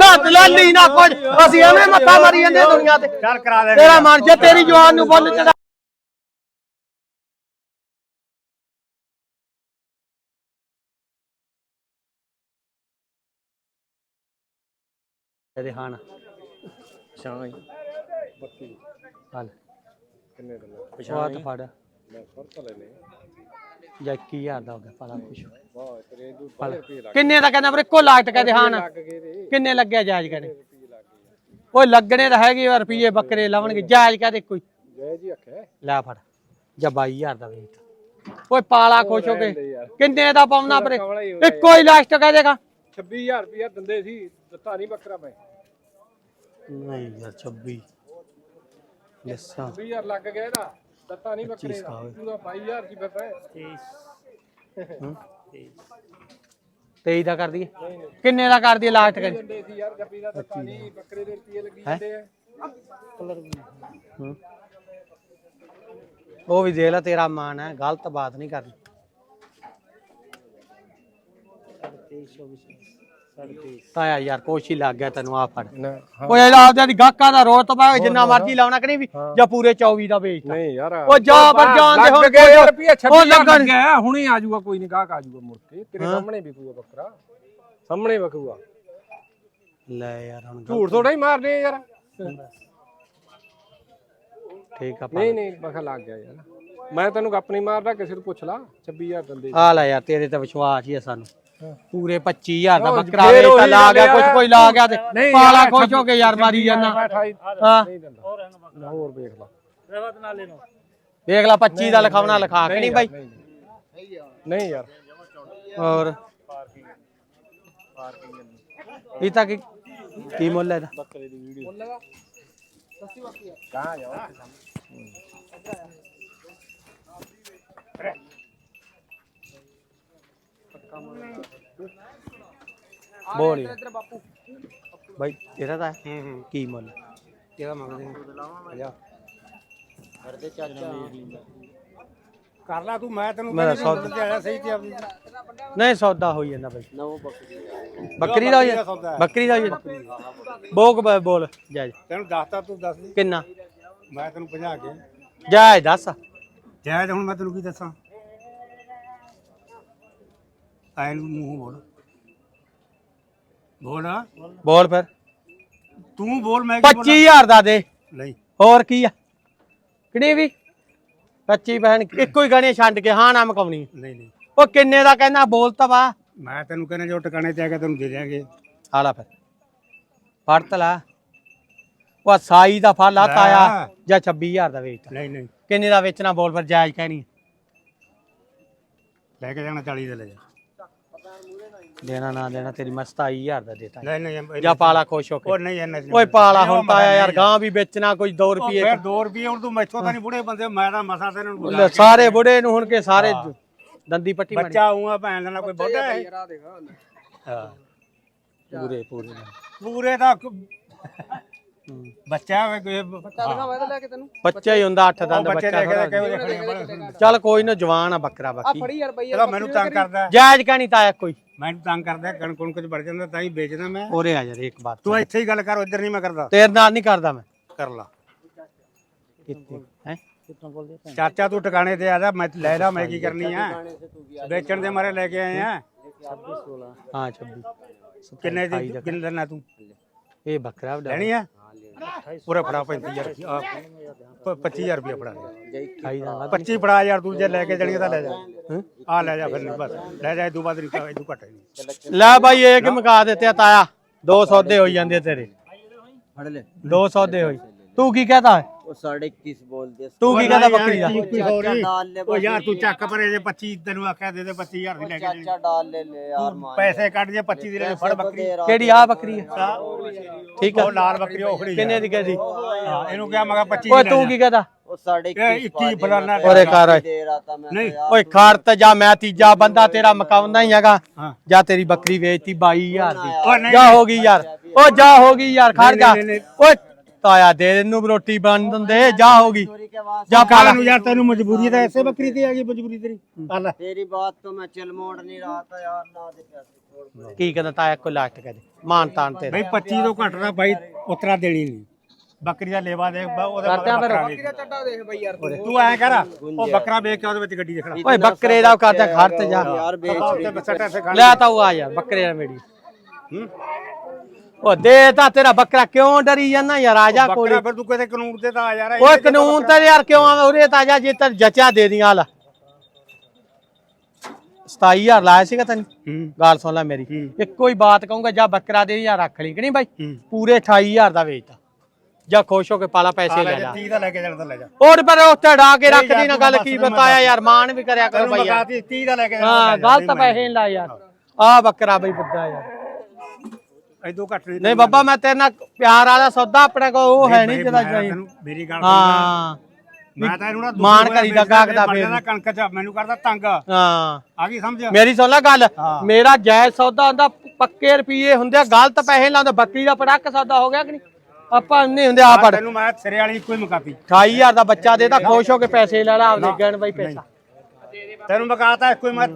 ਨਾ ਦਲਾਲੀ ਨਾ ਕੁਝ। ਅਸੀਂ ਐਵੇਂ ਮੱਥਾ ਮਾਰੀ ਜਾਂਦੇ ਦੁਨੀਆ ਤੇ। ਚੱਲ ਕਰਾ ਦੇ। ਤੇਰਾ ਮਨ ਜੇ ਤੇਰੀ ਜਵਾਨ ਨੂੰ ਫੁੱਲ ਚੜਾ ਇਹਦੇ ਹਾਨ ਸ਼ਾਂ ਹੀ ਹਲ। ਕਿੰਨੇ ਦਿਨ ਪਛਾਤ ਫੜ। ਮੈਂ ਫ਼ਰਕ ਲੈਨੇ ਜਾਂ 21000 ਦਾ ਹੋ ਗਿਆ ਪਾਲਾ ਕੁਛ। ਵਾਹ ਤੇਰੇ ਦੂ 5 ਰੁਪਏ ਲੱਗ ਕਿੰਨੇ ਦਾ ਕਹਿੰਦਾ ਵੀਰੇ? ਇੱਕੋ ਲਾਗਤ ਕਹਦੇ ਗਏ ਤੇ। ਕਿੰਨੇ ਲੱਗਿਆ ਜਾਇਜ਼ ਕਹਦੇ? ਓਏ ਲੱਗਣੇ ਤਾਂ ਹੈਗੇ ਆ ਰੁਪਏ ਬੱਕਰੇ ਲਾਉਣਗੇ। ਜਾਇਜ਼ ਕਹਦੇ ਕੋਈ ਜੈ ਜੀ ਆਖੇ ਲੈ ਫੜ ਜਾਂ 22000 ਦਾ ਵੇਚ। ਓਏ ਪਾਲਾ ਖੁਸ਼ ਹੋ ਕੇ। ਕਿੰਨੇ ਦਾ ਪਾਉਣਾ ਵੀਰੇ? ਕਮਲਾ ਹੀ ਇੱਕੋ ਹੀ ਲਾਸਟ ਕਹਿ ਦੇਗਾ। 26000 ਰੁਪਏ ਦਿੰਦੇ ਸੀ ਦਿੱਤਾ ਨਹੀਂ ਬੱਕਰਾ ਮੈਂ। ਨਹੀਂ ਯਾਰ 26 ਯਸਾ 20000 ਲੱਗ ਗਿਆ ਇਹਦਾ। ਦਿੱਤਾ ਨਹੀਂ ਬੱਕਰੇ ਦਾ। ਤਾਂ 22000 ਦੀ ਫਿਰਦਾ 23 ਦਾ ਕਰ ਦਈਏ? ਕਿੰਨੇ ਦਾ ਕਰ ਦਈਏ ਲਾਸਟ ਕਰ ਦਿੰਦੇ ਸੀ ਯਾਰ ਗੱਪੀ ਦਾ ਦਿੱਤਾ ਨਹੀਂ ਬੱਕਰੇ ਦੇ। ਰੁਪਏ ਲੱਗੀ ਹੈਂ? ਜਾਂਦੇ ਆ। ਹੂੰ। ਉਹ ਵੀ ਦੇਖ ਲੈ ਤੇਰਾ ਮਾਨ ਹੈ ਗਲਤ ਬਾਤ ਨਹੀਂ ਕਰਨੀ। ਤਾਇਆ ਯਾਰ ਕੋਸ਼ੀ ਲੱਗ ਗਿਆ ਤੈਨੂੰ ਆ ਫੜ। ਨਾ ਓਏ ਇਹਦਾ ਆਪਦਾ ਦੀ ਗਾਹਕਾਂ ਦਾ ਰੋਤ ਪਾ ਜਿੰਨਾ ਮਰਜ਼ੀ ਲਾਉਣਾ ਕਿ ਨਹੀਂ ਵੀ ਜਾਂ ਪੂਰੇ 24 ਦਾ ਵੇਚਦਾ ਨਹੀਂ ਯਾਰ ਉਹ ਜਾ ਬਰ ਜਾਣ ਦੇ ਹੁਣ ਲੱਗ ਗਏ ਯਾਰ ਰੁਪਏ ਉਹ 26000 ਲੱਗਣ। ਲੱਗਿਆ ਹੁਣੇ ਆ ਜਾਊਗਾ ਕੋਈ ਨਹੀਂ ਗਾਹਕ ਆ ਜਾਊਗਾ ਮੁੜ ਕੇ। ਤੇਰੇ ਸਾਹਮਣੇ ਵਿਕੂਗਾ ਬੱਕਰਾ। ਸਾਹਮਣੇ ਵਿਕੂਗਾ। ਲੈ ਯਾਰ ਹੁਣ ਝੂਠ ਥੋੜਾ ਹੀ ਮਾਰਦੇ ਆ ਯਾਰ। ਠੀਕ ਆ ਪਾ ਨਹੀਂ ਨਹੀਂ ਬਖਾ ਲੱਗ ਗਿਆ ਯਾਰ। ਮੈਂ ਤੈਨੂੰ ਗੱਪ ਨਹੀਂ ਮਾਰਦਾ ਕਿਸੇ ਨੂੰ ਪੁੱਛ ਲਾ। 26000 ਦਿੰਦੇ ਆ ਲੈ ਯਾਰ ਤੇਰੇ ਤੇ ਵਿਸ਼ਵਾਸ ਹੀ ਹੈ ਸਾਨੂੰ। ਪੂਰੇ 25000 ਦਾ ਬੱਕਰਾ ਫੇਰ ਵੇਚਦਾ ਉਹੀ ਲਾ ਗਿਆ। ਕੁਝ ਕੋਈ ਲਾ ਗਿਆ ਤੇ ਪਾਲਾ ਯਾਰ, ਖੁਸ਼ ਹੋ ਕੇ ਯਾਰ ਮਾਰੀ ਜਾਂਦਾ। ਹਾਂ। ਨਾ ਹੋਰ ਵੇਖ ਲਾ। ਦੇਖ ਲੈ 25 ਦਾ ਲਿਖਾਉਣਾ ਲਿਖਾ ਕੇ ਨਹੀਂ ਬਾਈ। ਨਹੀਂ ਯਾਰ। ਹੋਰ। ਇਹ ਤਾਂ ਕੀ ਕੀ ਮੁੱਲ ਹੈ ਇਹਦਾ? ਬੱਕਰੇ ਦੀ ਵੀਡੀਓ। ਕਹਾਂ ਜਾਓ ਬੋਲ। ਬਾਈ ਤੇਰਾ ਤਾਂ ਹੈ? ਹੂੰ। ਹੂੰ ਕੀ ਮੁੱਲ? ਕਿਹਦਾ ਮੰਗਦੇ ਆ ਕਰ ਲਾ ਤੂੰ ਮੈਂ ਤੈਨੂੰ ਮੇਰਾ ਕਹਿੰਦਾ ਸੌਦਾ। ਤੇ ਆਇਆ ਸਹੀ ਤੇ ਆਪਣੀ। ਨਹੀਂ ਸੌਦਾ ਹੋਈ ਜਾਂਦਾ ਬਾਈ। ਨਵ ਬੱਕਰੀ ਬੱਕਰੀ ਦਾ ਹੋਈ ਸੌਦਾ ਜਾਂਦਾ ਹੈ। ਬੱਕਰੀ ਦਾ ਹੋਈ ਜਾਂਦਾ? ਬੋਕ ਬ- ਬੋਲ। ਜਾਇਜ਼ ਤੈਨੂੰ ਦੱਸਤਾ ਤੂੰ ਦੱਸ। ਦੇ ਕਿੰਨਾ? ਮੈਂ ਤੈਨੂੰ ਭਜਾ ਕੇ। ਜਾਇਜ਼ ਦੱਸ। ਜਾਇਜ਼ ਹੁਣ ਮੈਂ ਤੈਨੂੰ ਕੀ ਦੱਸਾਂ? ਆਇ ਨੂੰ ਮੂੰਹ ਬੋਲ। ਬੋਲ। ਬੋਲ ਫਿਰ। ਤੂੰ ਬੋਲ ਮੈਂ ਕੀ ਬੋਲਾਂ? 25000 ਦਾ ਦੇ। ਨਹੀਂ। ਹੋਰ ਕੀ ਆ? ਕਿਹੜੀ ਵੀ? 25 ਬਹਿਣ ਇੱਕੋ ਹੀ ਗਾਣੇ ਛੱਡ ਕੇ ਹਾਂ ਨਾ ਮਕਾਉਣੀ। ਨਹੀਂ ਨਹੀਂ। ਉਹ ਕਿੰਨੇ ਦਾ ਕਹਿੰਦਾ? ਬੋਲ ਤਾਂ ਵਾ। ਮੈਂ ਤੈਨੂੰ ਕਹਿੰਦਾ ਜੋ ਟਿਕਾਣੇ ਤੇ ਆ ਕੇ ਤੈਨੂੰ ਦੇ ਦਿਆਂਗੇ। ਆਲਾ ਫਿਰ। ਫੜ ਤਲਾ ਉਹ ਸਾਈ ਦਾ ਫਲ ਆ ਲੈ। ਤਾਇਆ ਜਾਂ 26000 ਦਾ ਵੇਚਦਾ ਨਹੀਂ ਨਹੀਂ। ਕਿੰਨੇ ਦਾ ਵੇਚਣਾ? ਬੋਲ ਫਿਰ ਜਾਇਜ਼ ਕਹਿਣੀ ਲੈ ਕੇ ਜਾਣਾ 40 ਦੇ ਲੈ ਜਾ। ਦੇਣਾ ਨਾ ਦੇਣਾ ਤੇਰੀ ਮੈਂ 27000 ਦਾ ਦੇਤਾ। ਨਹੀਂ ਨਹੀਂ ਜਾਂ ਪਾਲਾ ਖੁਸ਼ ਹੋ ਕੇ। ਉਹ ਨਹੀਂ ਇੰਨਾ ਓਏ ਪਾਲਾ ਹੁਣ ਤਾਇਆ ਯਾਰ ਗਾਂ ਵੀ ਵੇਚਣਾ ਕੋਈ 2 ਰੁਪਏ ਫਿਰ 2 ਰੁਪਏ ਹੁਣ ਤੂੰ ਮੈਥੋਂ ਤਾਂ ਨਹੀਂ ਬੁੜੇ ਬੰਦੇ ਮੈਂ ਤਾਂ ਮਸਾ ਤੈਨੂੰ ਬੁਲਾ ਲੈ, ਸਾਰੇ ਬੁੜੇ ਨੂੰ ਹੁਣ ਕੇ ਸਾਰੇ ਦੰਦੀ ਪੱਟੀ ਮਾਰੀ ਬੱਚਾ ਆਉਂਗਾ ਭੈਣ ਦਾ ਨਾ ਕੋਈ ਬੁੱਢਾ ਹੈ? ਹਾਂ। ਪੂਰੇ ਪੂਰੇ ਪੂਰੇ ਦਾ ਹੂੰ। ਬੱਚਾ ਹੋਵੇ ਕੋਈ ਬੱਚਾ ਹੀ ਹੁੰਦਾ 8 ਦੰਦ ਬੱਚੇ ਬੱਚਾ ਦੇਖ ਥੋੜ੍ਹਾ ਕੇ ਕਿਹੋ ਜਿਹੇ ਚੱਲ ਕੋਈ ਨਾ ਜਵਾਨ ਆ ਬੱਕਰਾ ਬਾਕੀ। ਇਹਦਾ ਮੈਨੂੰ ਤੰਗ ਕਰਦਾ। ਜਾਇਜ਼ ਕਹਿਣੀ ਤਾਇਆ ਕੋਈ। ਮੈਨੂੰ ਤੰਗ ਕਰਦਾ ਕਣ ਕੁਣ ਕੁਝ ਵੜ ਜਾਂਦਾ ਤਾਂ ਹੀ ਵੇਚਦਾ ਮੈਂ। ਉਰੇ ਆ ਯਾਰ ਇੱਕ ਬਾਤ ਤੂੰ ਇੱਥੇ ਹੀ ਗੱਲ ਕਰ ਉਧਰ ਨਹੀਂ ਮੈਂ ਕਰਦਾ। ਤੇਰੇ ਨਾਲ ਨਹੀਂ ਕਰਦਾ ਮੈਂ। ਕਰ ਲਾ। ਕਿੱਥੇ? ਹੈ? ਚਾਚਾ ਤੂੰ ਟਿਕਾਣੇ ਤੇ ਆ ਜਾ ਮੈਂ ਲੈ ਲਾ ਮੈਂ ਕੀ ਕਰਨੀ ਆ? ਵੇਚਣ ਦੇ ਮਾਰੇ ਲੈ ਕੇ ਆਏ ਆ। ਹਾਂ 26 ਕਿੰਨੇ ਦੀ ਕਿੰਨੇ ਲੈਣਾ ਤੂੰ? ਇਹ ਬੱਕਰਾ ਲੈਣੀ ਆ? ਪੂਰਾ ਫੜਾ 35000 ਆ 25000 ਰੁਪਏ ਫੜਾ ਦੇ। ਖਾਈ ਦਾ 25 ਫੜਾ। ਯਾਰ ਤੂੰ ਜੇ ਲੈ ਕੇ ਜਾਣੀ ਤਾਂ ਲੈ ਜਾ। ਆ ਲੈ ਜਾ ਫਿਰ ਬਸ। ਲੈ ਜਾ ਇਦੋਂ ਬਾਅਦ ਨਹੀਂ ਇਦੋਂ ਘੱਟ ਲੈ ਬਾਈ ਇਹ ਕਿ ਮੁਕਾ ਦਿੱਤੇ ਤਾਇਆ। ਦੋ ਸੌਦੇ ਹੋਈ ਜਾਂਦੇ ਤੇਰੇ। ਫੜ ਲੈ। ਦੋ ਸੌਦੇ ਹੋਈ। ਤੂੰ ਕੀ ਕਹਤਾ? ਹੈ ਉਹ 21.5 ਬੋਲਦੇ ਤੂੰ ਕੀ ਕਹਦਾ ਬੱਕਰੀ ਦਾ? ਉਹ ਯਾਰ ਤੂੰ ਚੱਕ ਪਰੇ ਜੇ 25 ਤੈਨੂੰ ਆਖਿਆ ਦੇ ਦੇ 25000 ਦੀ ਲੈ ਕੇ ਚਾਚਾ ਡਾਲ ਲੈ ਲੈ ਯਾਰ ਮਾਂ। ਪੈਸੇ ਕੱਢ ਜੇ 25 ਦੀ ਲੈ ਫੜ ਬੱਕਰੀ। ਕਿਹੜੀ ਆ ਬੱਕਰੀ ਹੈ ਠੀਕ ਆ। ਉਹ ਲਾਲ ਬੱਕਰੀ ਉਹ ਖੜੀ ਕਿੰਨੇ ਦੀ ਕਹਦੀ? ਹਾਂ ਇਹਨੂੰ ਕਿਹਾ ਮਗਾ 25 ਓਏ ਦੀ ਤੂੰ ਕੀ ਕਹਦਾ ਉਹ 21.5 ਇਹ 21 ਫਲਾਨਾ ਓਰੇ ਕਰ। ਓਏ। ਦੇ ਰਹਾ ਤਾਂ ਮੈਂ ਨਹੀਂ। ਤਾਂ ਯਾਰ ਓਏ ਖੜਤ ਜਾ ਮੈਂ ਤੀਜਾ ਬੰਦਾ ਤੇਰਾ ਮਕਾਉਂਦਾ ਹੀ ਹੈਗਾ। ਹਾਂ। ਜਾਂ ਤੇਰੀ ਬੱਕਰੀ ਵੇਚਤੀ 22000 ਦੀ। ਓ ਨਹੀਂ ਜਾ ਹੋ ਗਈ ਯਾਰ। ਓ ਜਾ ਹੋ ਗਈ ਯਾਰ ਖੜ ਜਾ। ਓਏ ਤਾਇਆ ਦੇ ਇਹਨੂੰ ਵੀ ਰੋਟੀ ਬਣ ਦਿੰਦੇ ਜਾ ਹੋ ਗਈ चोरी के बाद ਜਾ ਪਾਲਾ ਨੂੰ ਯਾਰ ਤੈਨੂੰ ਮਜਬੂਰੀ ਤਾਂ ਐਸੇ ਬੱਕਰੀ ਤੇ ਆ ਗਈ ਮਜਬੂਰੀ ਤੇਰੀ ਆ ਲੈ तेरी बात तो मैं चल मोड़ नहीं रहा था यार ना दे पैसे ਕੀ ਕਹਿੰਦਾ ਤਾਇਆ ਕੋਈ ਲਾਸਟ ਕਹਦੇ ਮਾਨ ਤਾਨ ਤੇ ਬਈ 25 ਤੋਂ ਘੱਟ ਦਾ ਬਾਈ ਉਤਰਾ ਦੇਣੀ ਨਹੀਂ ਬੱਕਰੀ ਦਾ ਲੇਵਾ ਦੇਖ ਬ- ਉਹਦੇ ਕਰਦੇ ਆ ਫਿਰ। ਬੱਕਰਾ ਵੇਖ। ਤੂੰ ਐ ਕਰ ਉਹ ਬੱਕਰਾ ਵੇਖ ਕੇ ਉਹਦੇ ਵਿੱਚ ਗੱਡੀ ਦੇਖਣਾ ਓਏ ਬੱਕਰੇ ਦਾ ਕਰਦਾ ਘਰ ਤੇ ਜਾ यार बेच ਉੱਤੇ ਬੱਸਟ ਐਸੇ ਗਾਣੇ ਲੈ ਤਾ ਉਹ ਆ ਯਾਰ ਬੱਕਰੇ ਨਾਲ ਮੇੜੀ ਹੂੰ? ਉਹ ਦੇ ਤਾਂ ਤੇਰਾ ਬੱਕਰਾ ਕਿਉਂ ਡਰੀ ਜਾਂਦਾ ਯਾਰ ਆ ਜਾ ਕੋਲੇ ਬੱਕਰਾ ਫਿਰ ਤੂੰ ਕਿਤੇ ਕਾਨੂੰਨ ਤੇ ਤਾਂ ਆ ਯਾਰ ਓਏ ਕਾਨੂੰਨ ਤੇ ਯਾਰ ਕਿਉਂ ਆਵੇਂ ਉਰੇ ਤਾਂ ਜਾ ਜੇ ਤੇ ਜਚਾ ਦੇ ਦੀਆਂ ਲਾ। 27000 ਲਾਇਆ ਸੀਗਾ ਤੈਨੂੰ? ਹੂੰ। ਗੱਲ ਸੁਣ ਲੈ ਮੇਰੀ। ਹੂੰ। ਇੱਕੋ ਹੀ ਬਾਤ ਕਹੂੰਗਾ ਜਾ ਬੱਕਰਾ ਦੇ ਯਾਰ ਰੱਖ ਲਈ ਕਿ ਨਹੀਂ ਬਾਈ? ਹੂੰ। ਪੂਰੇ 28000 ਦਾ ਵੇਚਤਾ ਜਾ ਖੁਸ਼ ਹੋ ਕੇ ਪਾਲਾ ਪੈਸੇ ਲੈ ਜਾ 30 ਦਾ ਲੈ ਕੇ ਜਾਣਾ ਤਾਂ ਲੈ ਜਾ। ਹੋਰ ਪਰ ਉੱਥੇ ਡਾ ਕੇ ਰੱਖਦੀ ਨਾ ਤੂੰ ਗੱਲ ਕੀ ਬਤਾਇਆ ਯਾਰ ਮਾਨ ਵੀ ਕਰਿਆ ਕਰ ਤੈਨੂੰ ਬਈ ਯਾਰ। ਮਕਾਤੀ 30 ਦਾ ਲੈ ਕੇ ਜਾਣਾ ਹਾਂ ਗਲਤ ਪੈਸੇ ਨੀ ਲਾ ਯਾਰ ਆ ਬੱਕਰਾ ਬਈ ਬੁੱਧਾ ਯਾਰ। ਐਦੋਂ ਘੱਟ ਨਹੀਂ ਨਹੀਂ ਬਾਬਾ ਮੈਂ ਤੇਰੇ ਨਾਲ ਪਿਆਰ ਵਾਲਾ ਸੌਦਾ ਆਪਣੇ ਕੋਲ ਉਹ ਹੈ ਨਹੀਂ ਜਿਹਦਾ ਮੈਂ ਚਾਹੀਦਾ ਤੈਨੂੰ ਮੇਰੀ ਗੱਲ ਸੁਣ ਹਾਂ ਮੈਂ ਤਾਂ ਇਹਨੂੰ ਨਾ ਮਾਣ ਕਰੀਦਾ ਗਾਹਕ ਦਾ ਫੇਰ। ਦਾ ਕਣਕ ਚ ਮੈਨੂੰ ਕਰਦਾ ਤੰਗ। ਹਾਂ। ਆ ਗਈ ਸਮਝ ਮੇਰੀ ਸੁਣ ਲੈ ਗੱਲ। ਹਾਂ। ਮੇਰਾ ਜਾਇਜ਼ ਸੌਦਾ ਹੁੰਦਾ ਪੱਕੇ ਰੁਪਏ ਹੁੰਦੇ ਆ ਗਲਤ ਪੈਸੇ ਲਾਉਂਦੇ ਬੱਕਰੀ ਦਾ ਪੜਾਕ ਸੌਦਾ ਹੋ ਗਿਆ ਕਿ ਨਹੀਂ? ਆਪਾਂ ਨਹੀਂ ਹੁੰਦੇ ਆ ਪੜ। ਤੈਨੂੰ ਮੈਂ ਸਿਰੇ ਵਾਲੀ ਹੀ ਮੁਕਾਤੀ 28000 ਦਾ ਬੱਚਾ ਦੇ ਤਾਂ ਖੁਸ਼ ਹੋ ਕੇ ਪੈਸੇ ਲੈ ਲਾ ਆਪਦੇ ਗਣ ਬਈ ਪੈਸਾ। ਤੈਨੂੰ ਮਕਾਤਾ ਹੀ ਮੈਂ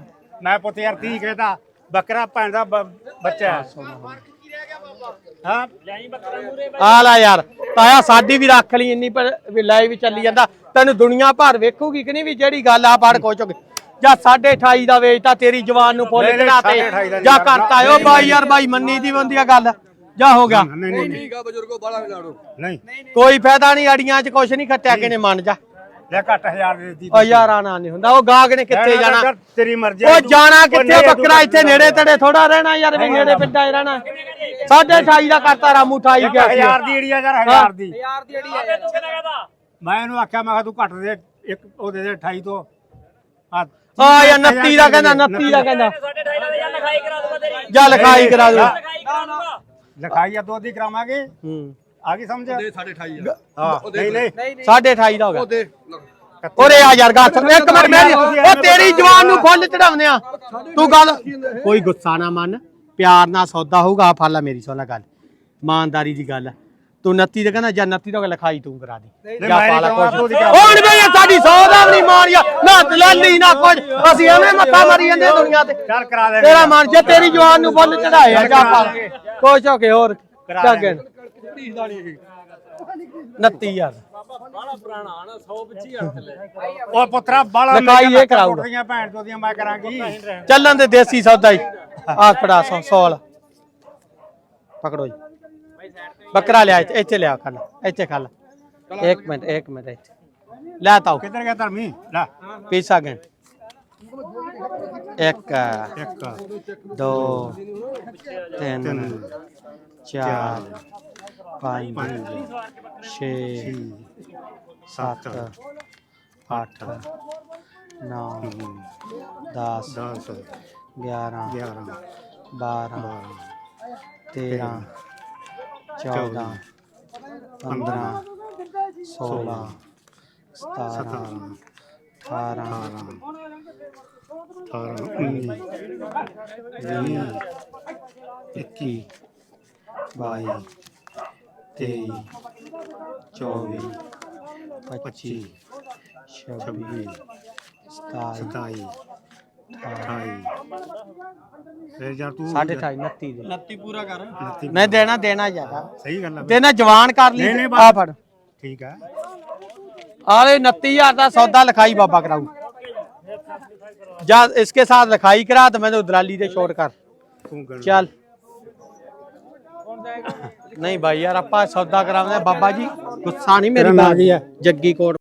ਮੈਂ ਪੁੱਤ ਯਾਰ 30 ਕਹਿੰਦਾ ਬੱਕਰਾ ਭੈਣ ਦਾ ਬ- ਬੱਚਾ ਹੈ। ਹਾਂ। ਆ ਲੈ ਯਾਰ ਤਾਇਆ ਸਾਡੀ ਵੀ ਰੱਖ ਲਈ ਇੰਨੀ ਪਰ ਵੀ ਲਾਈਵ ਵੀ ਚੱਲੀ ਜਾਂਦਾ। ਤੈਨੂੰ ਦੁਨੀਆ ਭਰ ਵੇਖੂਗੀ ਕਿ ਨਹੀਂ ਵੀ ਜਿਹੜੀ ਗੱਲ ਆ ਪੜ ਕੇ ਜਾਂ 28.5 ਦਾ ਵੇਚਤਾ ਤੇਰੀ ਜਵਾਨ ਨੂੰ ਫੁੱਲ ਨਹੀਂ, ਨਹੀਂ, ਚੜਾਤੇ 28.5 ਦਾ ਨਹੀਂ ਜਾਂ। ਕਰਤਾ ਓ ਬਾਈ ਯਾਰ ਬਾਈ ਮੰਨੀ ਦੀ ਬੰਦੀ ਆ ਗੱਲ। ਜਾ ਹੋ ਗਿਆ। ਨਹੀਂ ਨਹੀਂ ਨਹੀਂ ਨਹੀਂ। ਕੋਈ ਫਾਇਦਾ ਨਹੀਂ ਅੜੀਆਂ 'ਚ ਕੁਛ ਨਹੀਂ ਖੱਟਿਆ ਕਿਨੇ ਮੰਨ ਜਾ। ਲੈ ਘੱਟ ਹਜ਼ਾਰ ਦੇ ਦਿੱਤੀ ਓ ਯਾਰ ਆਣਾ ਨਹੀਂ ਹੁੰਦਾ ਉਹ ਗਾਹਕ ਨੇ ਕਿੱਥੇ ਜਾਣਾ? ਤੇਰੀ ਮਰਜ਼ੀ ਉਹ ਜਾਣਾ ਕਿੱਥੇ? ਬੱਕਰਾ ਇੱਥੇ ਨੇੜੇ ਤੇੜੇ ਥੋੜਾ ਰਹਿਣਾ ਯਾਰ ਵੀ ਨੇੜੇ ਪਿੰਡਾਂ 'ਚ ਰਹਿਣਾ। ਸਾਢੇ 28 ਦਾ ਕਰਤਾ ਰਾਮੂ 28 ਗਿਆ ਸੀ ਹਜ਼ਾਰ ਦੀ ਏੜੀ ਯਾਰ ਹਜ਼ਾਰ ਦੀ। ਮੈਂ ਇਹਨੂੰ ਆਖਿਆ ਮੈਂ ਕਿਹਾ ਤੂੰ ਘੱਟ ਦੇ ਇੱਕ ਉਹ ਦੇ ਦੇ 28 ਤੋਂ ਆ। ਆ ਯਾਰ 29 ਦਾ ਕਹਿੰਦਾ 29 ਦਾ ਕਹਿੰਦਾ। ਜਾ ਲਿਖਾਈ ਕਰਾ ਦੂ ਲਿਖਾਈ ਆ ਦੋ ਦੀ ਕਰਾਵਾਂਗੇ। ਹੂੰ। ਆ ਗਈ ਸਮਝ? ਦੇ 28 ਹਾਂ। ਨਹੀਂ ਨਹੀਂ। ਸਾਢੇ 28 ਦਾ ਹੋ ਗਿਆ। ਉਰੇ ਆ ਯਾਰ ਗੱਲ ਸੁਣ। ਇੱਕ ਮਿੰਟ ਮੇਰੀ ਉਹ ਤੇਰੀ ਜਵਾਨ ਨੂੰ ਫੁੱਲ ਚੜਾਉਂਦੇ ਆ। ਤੂੰ ਗੱਲ ਕੋਈ ਗੁੱਸਾ ਨਾ ਮੰਨ। ਪਿਆਰ ਨਾਲ ਸੌਦਾ ਹੋਊਗਾ ਫਾਲਾ ਮੇਰੀ ਸੁਣ ਲੈ ਗੱਲ। ਇਮਾਨਦਾਰੀ ਦੀ ਗੱਲ। ਤੂੰ 29 ਦਾ ਕਹਿੰਦਾ ਜਾਂ 29 ਦਾ ਲਿਖਾਈ ਤੂੰ ਕਰਾ ਦੇ। ਜਾ ਮੈਂ ਪਾਲਾ ਦੀ ਕਰਾ। ਹੁਣ ਵੀ ਸਾਡੀ ਸੌ ਦਾ ਵੀ ਨਹੀਂ ਮਾਰਿਆ। ਨਾ ਦਲਾਲੀ ਨਾ ਕੁਝ ਅਸੀਂ ਐਵੇਂ ਮੱਥਾ ਮਾਰੀ ਜਾਂਦੇ ਦੁਨੀਆ ਤੇ। ਚੱਲ ਕਰਾ ਦੇ। ਤੇਰਾ ਮਨ ਜੇ ਤੇਰੀ ਜਵਾਨ ਨੂੰ ਫੁੱਲ ਚੜਾਏ ਆ ਜਾ ਪਾਲਾ ਕੁਛ ਹੋ ਕੇ ਹੋਰ। ਕਰਾ ਜਾ ਦੇ। ਗਿਣ 29000 ਉਹ ਪੁੱਤਰਾ ਬਾਲਾ ਲਿਖਾਈ ਇਹ ਕਰਾਊਗਾ। ਕੁੱਟਦੀਆਂ ਭੈਣ ਚੋਦੀਆਂ ਮੈਂ ਕਰਾਂਗੀ। ਚੱਲਣ ਦੇ ਦੇਸੀ ਸੌਦਾ ਹੀ। ਆਹ ਫੜਾ ਸੌ ਸੌਲ ਪਕੜੋ ਜੀ। ਬੱਕਰਾ ਲਿਆ ਇੱਥੇ ਇੱਥੇ ਲਿਆ ਖਾਲਾ ਇੱਥੇ ਖਾਲਾ। ਇੱਕ ਮਿੰਟ ਇੱਕ ਮਿੰਟ ਇੱਥੇ। ਲੈ ਤਾਓ ਕਿੱਧਰ ਗਿਆ ਧਰਮੀ? ਲੈ। ਪੀਸਾ ਗਣ। ਇੱਕ ਇੱਕ। ਦੋ ਤਿੰਨ ਚਾਰ ਪੰਜ ਛੇ ਸੱਤ ਅੱਠ ਨੌ ਦਸ 10 ਗਿਆਰਾਂ 11 ਬਾਰਾਂ ਤੇਰਾਂ ਚੌਦਾਂ ਪੰਦਰਾਂ ਸੋਲਾਂ ਸਤਾਰਾਂ 17 ਅਠਾਰਾਂ 18 19 ਵੀਹ ਇੱਕੀ ਬਾਈ ਤੇਈ ਚੌਵੀ ਪੱਚੀ ਛੱਬੀ ਸਤਾਈ 27 ਅਠਾਈ 28 ਫਿਰ ਯਾਰ ਤੂੰ ਸਾਢੇ ਅਠਾਈ 29 ਦੇ 29 पूरा कर ਨਹੀਂ ਦੇਣਾ ਦੇਣਾ ਜ਼ਿਆਦਾ ਸਹੀ ਗੱਲ ਆ ਤੇ ਨਾ ਜਵਾਨ ਕਰ ਲਈ ਨਹੀਂ, ਨਹੀਂ, ਆ ਫੜ ਠੀਕ ਆ आरे उनतीस ਦਾ ਸੌਦਾ ਲਿਖਾਈ ਬਾਬਾ ਕਰਾਊ ਜਾ इसके साथ लिखाई करा तो मैं तो दलाली दे छोड़ कर ਤੂੰ ਗਣ ਚੱਲ ਨਹੀਂ ਭਾਈ ਯਾਰ ਆਪਾਂ ਸੌਦਾ ਕਰਾਉਂਦੇ ਆ। ਬਾਬਾ ਜੀ ਗੁੱਸਾ ਨਹੀਂ ਮੇਰੀ ਤੇਰਾ ਨਾਂ ਬਾਤ ਕੀ ਹੈ? ਜੱਗੀ ਕੋਟ